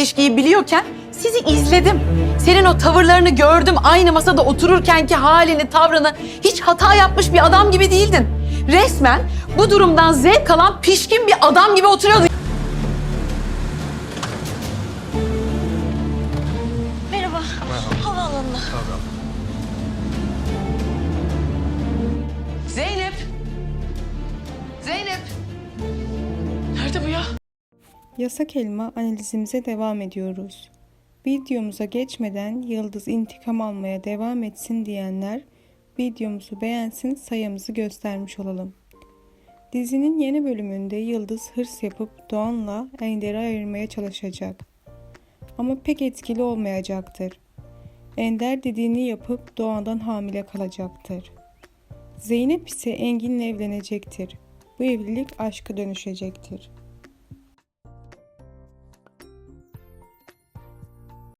ilişkiyi biliyorken sizi izledim. Senin o tavırlarını gördüm. Aynı masada otururkenki halini, tavrını hiç hata yapmış bir adam gibi değildin. Resmen bu durumdan zevk alan pişkin bir adam gibi oturuyordun. Merhaba. Havaalanına. Zeynep! Zeynep! Nerede bu ya? Yasak elma analizimize devam ediyoruz. Videomuza geçmeden Yıldız intikam almaya devam etsin diyenler videomuzu beğensin sayımızı göstermiş olalım. Dizinin yeni bölümünde Yıldız hırs yapıp Doğan'la Ender'i ayırmaya çalışacak. Ama pek etkili olmayacaktır. Ender dediğini yapıp Doğan'dan hamile kalacaktır. Zeynep ise Engin'le evlenecektir. Bu evlilik aşka dönüşecektir.